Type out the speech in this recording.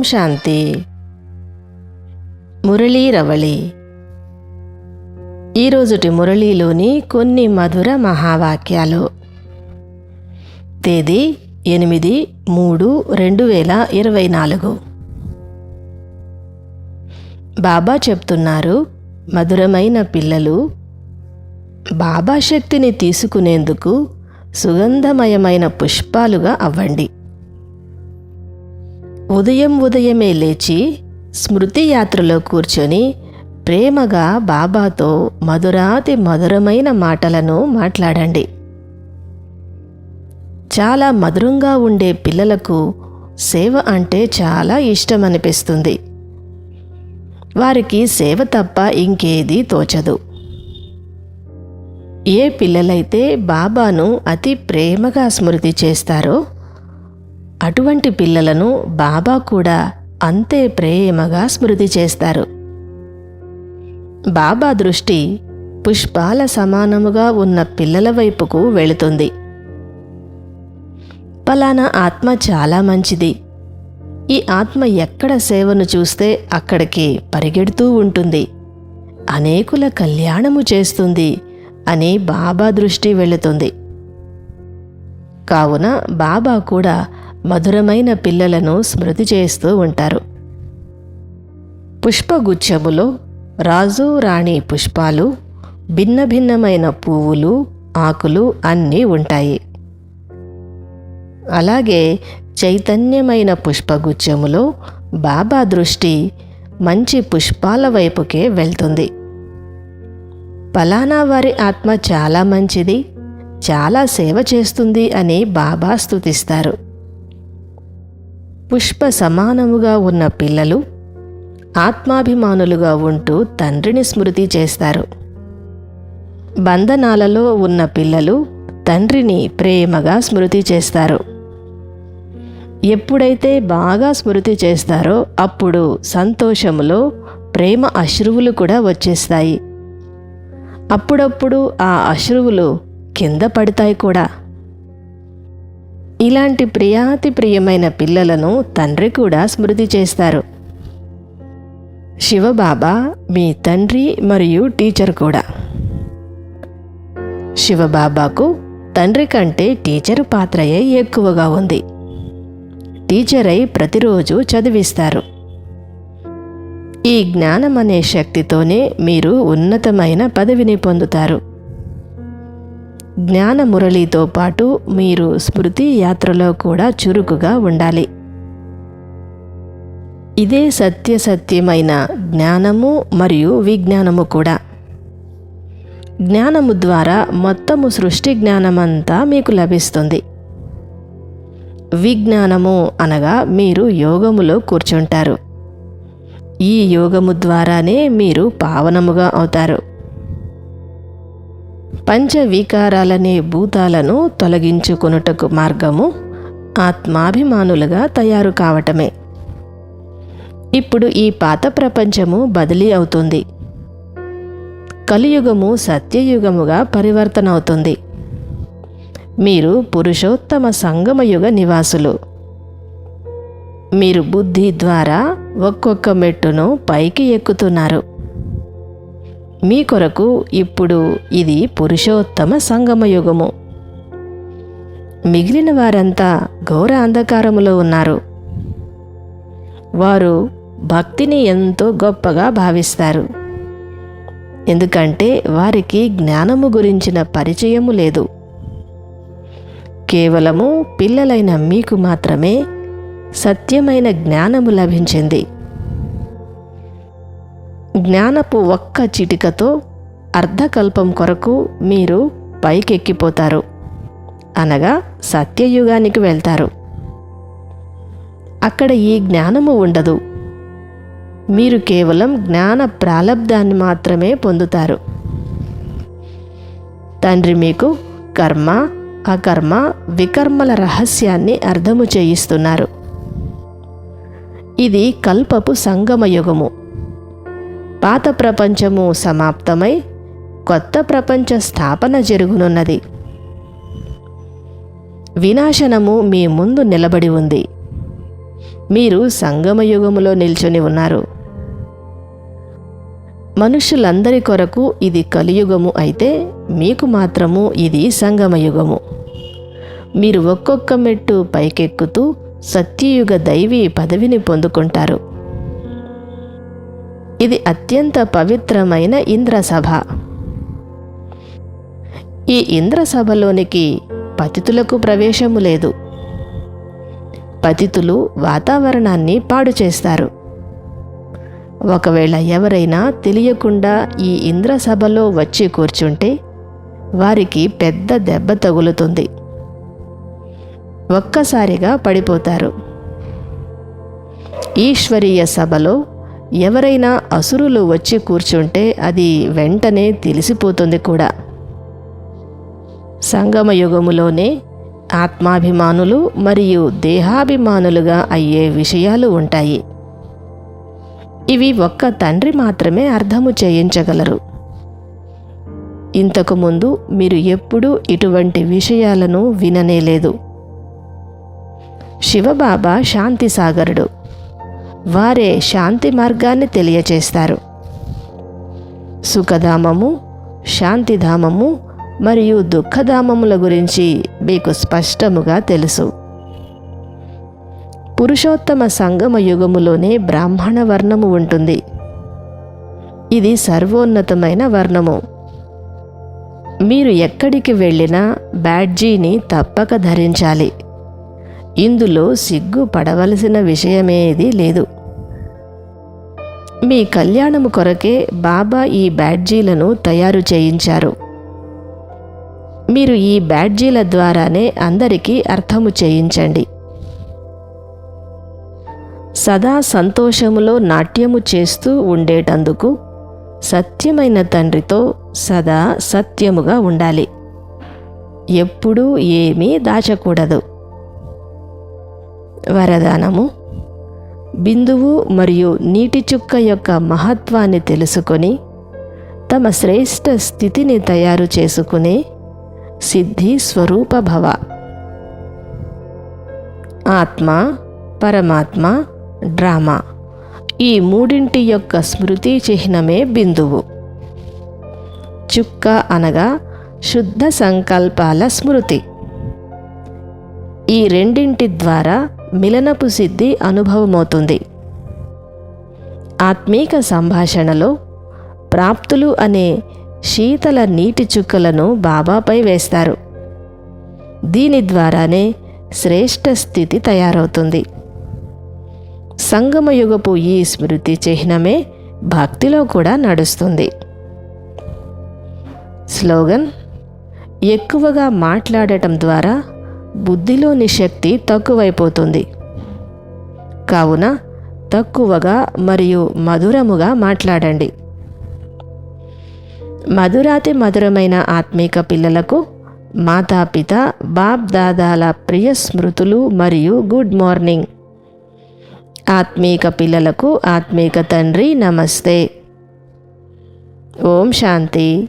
ఓం శాంతి. మురళీ రవళి. ఈరోజుటి మురళీలోని కొన్ని మధుర మహావాక్యాలు. తేదీ ఎనిమిది మూడు రెండు వేల ఇరవై నాలుగు. బాబా చెప్తున్నారు మధురమైన పిల్లలు బాబా శక్తిని తీసుకునేందుకు సుగంధమయమైన పుష్పాలుగా అవ్వండి. ఉదయం ఉదయమే లేచి స్మృతి యాత్రలో కూర్చొని ప్రేమగా బాబాతో మధురాతి మధురమైన మాటలను మాట్లాడండి. చాలా మధురంగా ఉండే పిల్లలకు సేవ అంటే చాలా ఇష్టం అనిపిస్తుంది వారికి సేవ తప్ప ఇంకేదీ తోచదు. ఏ పిల్లలైతే బాబాను అతి ప్రేమగా స్మృతి చేస్తారో అటువంటి పిల్లలను బాబా కూడా అంతే ప్రేమగా స్మృతి చేస్తారు. బాబా దృష్టి పుష్పాల సమానముగా ఉన్న పిల్లల వైపుకు వెళుతుంది. పలానా ఆత్మ చాలా మంచిది. ఈ ఆత్మ ఎక్కడ సేవను చూస్తే అక్కడికి పరిగెడుతూ ఉంటుంది. అనేకుల కళ్యాణము చేస్తుంది అని బాబా దృష్టి వెళుతుంది. కావున బాబా కూడా మధురమైన పిల్లలను స్మృతి చేస్తూ ఉంటారు. పుష్పగుచ్ఛములో రాజు రాణి పుష్పాలు భిన్న భిన్నమైన పువ్వులు ఆకులు అన్నీ ఉంటాయి. అలాగే చైతన్యమైన పుష్పగుచ్ఛములో బాబా దృష్టి మంచి పుష్పాల వైపుకే వెళ్తుంది. పలానా వారి ఆత్మ చాలా మంచిది. చాలా సేవ చేస్తుంది అని బాబా స్తుతిస్తారు. పుష్ప సమానముగా ఉన్న పిల్లలు ఆత్మాభిమానులుగా ఉంటూ తండ్రిని స్మృతి చేస్తారు. బంధనాలలో ఉన్న పిల్లలు తండ్రిని ప్రేమగా స్మృతి చేస్తారు. ఎప్పుడైతే బాగా స్మృతి చేస్తారో అప్పుడు సంతోషములో ప్రేమ అశ్రువులు కూడా వచ్చేస్తాయి. అప్పుడప్పుడు ఆ అశ్రువులు కింద పడతాయి కూడా. ఇలాంటి ప్రియాతి ప్రియమైన పిల్లలను తండ్రి కూడా స్మృతి చేస్తారు. శివబాబా మీ తండ్రి మరియు టీచర్ కూడా. శివబాబాకు తండ్రి కంటే టీచరు పాత్రయే ఎక్కువగా ఉంది. టీచర్ అయి ప్రతిరోజు చదివిస్తారు. ఈ జ్ఞానం అనే శక్తితోనే మీరు ఉన్నతమైన పదవిని పొందుతారు. జ్ఞాన మురళితో పాటు మీరు స్మృతి యాత్రలో కూడా చురుకుగా ఉండాలి. ఇదే సత్య సత్యమైన జ్ఞానము మరియు విజ్ఞానము కూడా. జ్ఞానము ద్వారా మొత్తము సృష్టి జ్ఞానమంతా మీకు లభిస్తుంది. విజ్ఞానము అనగా మీరు యోగములో కూర్చుంటారు. ఈ యోగము ద్వారానే మీరు పావనముగా అవుతారు. పంచవికారాలనే భూతాలను తొలగించుకొనుటకు మార్గము ఆత్మాభిమానులుగా తయారు కావటమే. ఇప్పుడు ఈ పాత ప్రపంచము బదిలీ అవుతుంది. కలియుగము సత్యయుగముగా పరివర్తన అవుతుంది మీరు పురుషోత్తమ సంగమయుగ నివాసులు. మీరు బుద్ధి ద్వారా ఒక్కొక్క మెట్టును పైకి ఎక్కుతున్నారు. మీ కొరకు ఇప్పుడు ఇది పురుషోత్తమ సంగమయుగము మిగిలిన వారంతా ఘోర అంధకారములో ఉన్నారు. వారు భక్తిని ఎంతో గొప్పగా భావిస్తారు. ఎందుకంటే వారికి జ్ఞానము గురించిన పరిచయము లేదు. కేవలము పిల్లలైన మీకు మాత్రమే సత్యమైన జ్ఞానము లభించింది. జ్ఞానపు ఒక్క చిటికతో అర్ధకల్పం కొరకు మీరు పైకెక్కిపోతారు. అనగా సత్యయుగానికి వెళ్తారు. అక్కడ ఈ జ్ఞానము ఉండదు. మీరు కేవలం జ్ఞాన ప్రాలబ్ధాన్ని మాత్రమే పొందుతారు. తండ్రి మీకు కర్మ అకర్మ వికర్మల రహస్యాన్ని అర్థము చేయిస్తున్నారు. ఇది కల్పపు సంగమయుగము. పాత ప్రపంచము సమాప్తమై కొత్త ప్రపంచ స్థాపన జరుగునున్నది. వినాశనము మీ ముందు నిలబడి ఉంది. మీరు సంగమయుగములో నిల్చొని ఉన్నారు. మనుషులందరి కొరకు ఇది కలియుగము అయితే మీకు మాత్రము ఇది సంగమయుగము మీరు ఒక్కొక్క మెట్టు పైకెక్కుతూ సత్యయుగ దైవీ పదవిని పొందుకుంటారు. ఇది అత్యంత పవిత్రమైన ఇంద్రసభ. ఈ ఇంద్రసభలోనికి పతితులకు ప్రవేశము లేదు. పతితులు వాతావరణాన్ని పాడు చేస్తారు. ఒకవేళ ఎవరైనా తెలియకుండా ఈ ఇంద్రసభలో వచ్చి కూర్చుంటే వారికి పెద్ద దెబ్బ తగులుతుంది. ఒక్కసారిగా పడిపోతారు. ఈశ్వరీయ సభలో ఎవరైనా అసురులు వచ్చి కూర్చుంటే అది వెంటనే తెలిసిపోతుంది కూడా. సంగమ యుగములోనే ఆత్మాభిమానులు మరియు దేహాభిమానులుగా అయ్యే విషయాలు ఉంటాయి. ఇవి ఒక్క తండ్రి మాత్రమే అర్థము చేయించగలరు. ఇంతకుముందు మీరు ఎప్పుడూ ఇటువంటి విషయాలను విననేలేదు శివబాబా శాంతి సాగరుడు వారే శాంతి మార్గాన్ని తెలియచేస్తారు. సుఖధామము శాంతిధామము మరియు దుఃఖధామముల గురించి మీకు స్పష్టముగా తెలుసు. పురుషోత్తమ సంగమ యుగములోనే బ్రాహ్మణ వర్ణము ఉంటుంది. ఇది సర్వోన్నతమైన వర్ణము. మీరు ఎక్కడికి వెళ్ళినా బ్యాడ్జీని తప్పక ధరించాలి. ఇందులో సిగ్గు పడవలసిన విషయమేది లేదు. మీ కళ్యాణము కొరకే బాబా ఈ బ్యాడ్జీలను తయారు చేయించారు. మీరు ఈ బ్యాడ్జీల ద్వారానే అందరికీ అర్థము చేయించండి. సదా సంతోషములో నాట్యము చేస్తూ ఉండేటందుకు సత్యమైన తండ్రితో సదా సత్యముగా ఉండాలి. ఎప్పుడూ ఏమీ దాచకూడదు. వరదానము. బిందువు మరియు నీటి చుక్క యొక్క మహత్వాన్ని తెలుసుకొని తమ శ్రేష్ఠ స్థితిని తయారు చేసుకునే సిద్ధి స్వరూప భవ. ఆత్మ పరమాత్మ డ్రామా. ఈ మూడింటి యొక్క స్మృతి చిహ్నమే బిందువు. చుక్క అనగా శుద్ధ సంకల్పాల స్మృతి. ఈ రెండింటి ద్వారా మిలనపు సిద్ధి అనుభవమవుతుంది. ఆత్మీక సంభాషణలో ప్రాప్తులు అనే శీతల నీటి చుక్కలను బాబాపై వేస్తారు. దీని ద్వారానే శ్రేష్ఠ స్థితి తయారవుతుంది. సంగమయుగపు ఈ స్మృతి చిహ్నమే భక్తిలో కూడా నడుస్తుంది. స్లోగన్ ఎక్కువగా మాట్లాడటం ద్వారా బుద్ధిలోని శక్తి తక్కువైపోతుంది. కావున తక్కువగా మరియు మధురముగా మాట్లాడండి. మధురాతి మధురమైన ఆత్మీక పిల్లలకు మాతాపిత బాప్దాదాల ప్రియ స్మృతులు మరియు గుడ్ మార్నింగ్. ఆత్మీక పిల్లలకు ఆత్మీక తండ్రి నమస్తే. ఓం శాంతి.